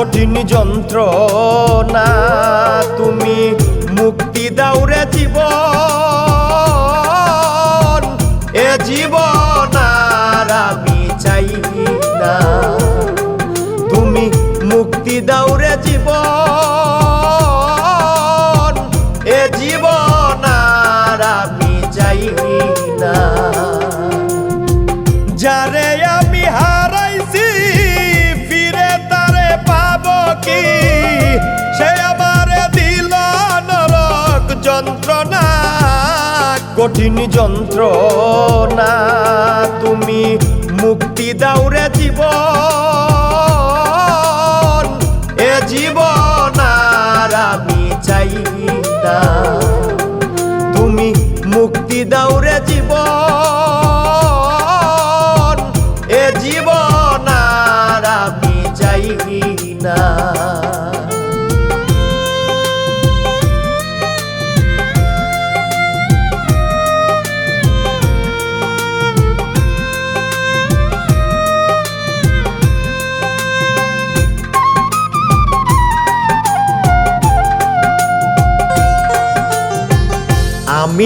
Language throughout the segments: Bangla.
কঠিন যন্ত্রণা, তুমি মুক্তি দাউরে জীবন। এ জীবন আর আমি চাই না। তুমি মুক্তি দাউরে জীবন। এ জীবন আর আমি যন্ত্রণা, কঠিন যন্ত্রণা, তুমি মুক্তি দাউরে জীবন। এ জীবন আর আমি চাই না। তুমি মুক্তি দাউরে জীবন। এ জীবন আর আমি চাই না।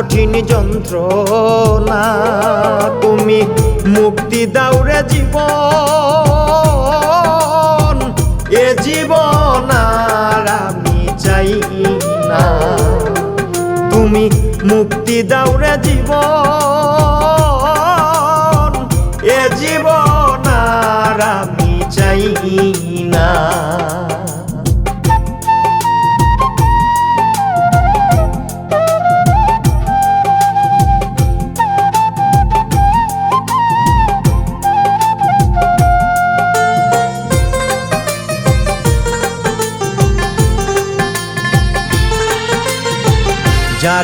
কঠিন যন্ত্রণা, তুমি মুক্তি দাউরে জীবন। এ জীবন আর আমি চাই না। তুমি মুক্তি দাউরে জীবন। এ জীবন আর আমি চাই না।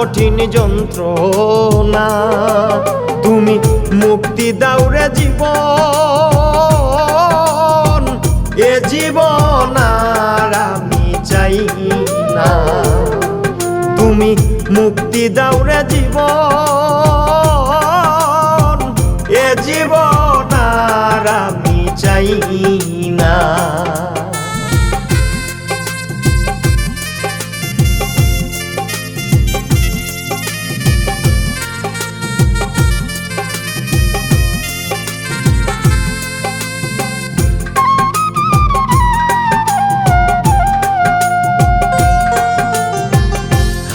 কঠিন যন্ত্রণা। তুমি মুক্তি দাউরে জীবন, এ জীবন আর আমি চাই না। তুমি মুক্তি দাউরে জীবন, এ জীবন আর আমি চাই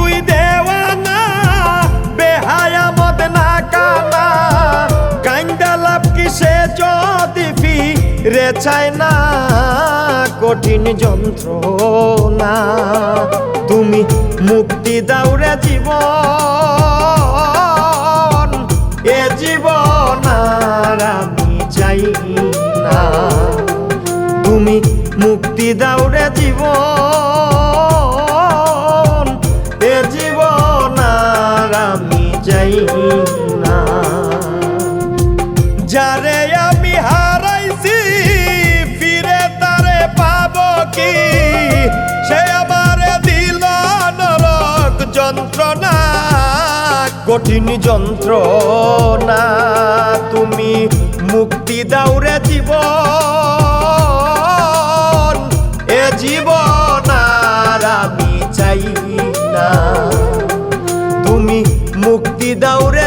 তুই দেওয়ানা, বেহায়া মদ না কানা। কাইন্দা লাভ কিসে যদি ফি রে চায় না? কঠিন যন্ত্রণা, তুমি মুক্তি দাও রে জীবন। এ জীবন আর আমি চাই না। তুমি মুক্তি দাও রে জীবন। কঠিন যন্ত্রণা, তুমি মুক্তি দাউরে জীব এ জীব আর আমি চাই না। তুমি মুক্তি দাউরে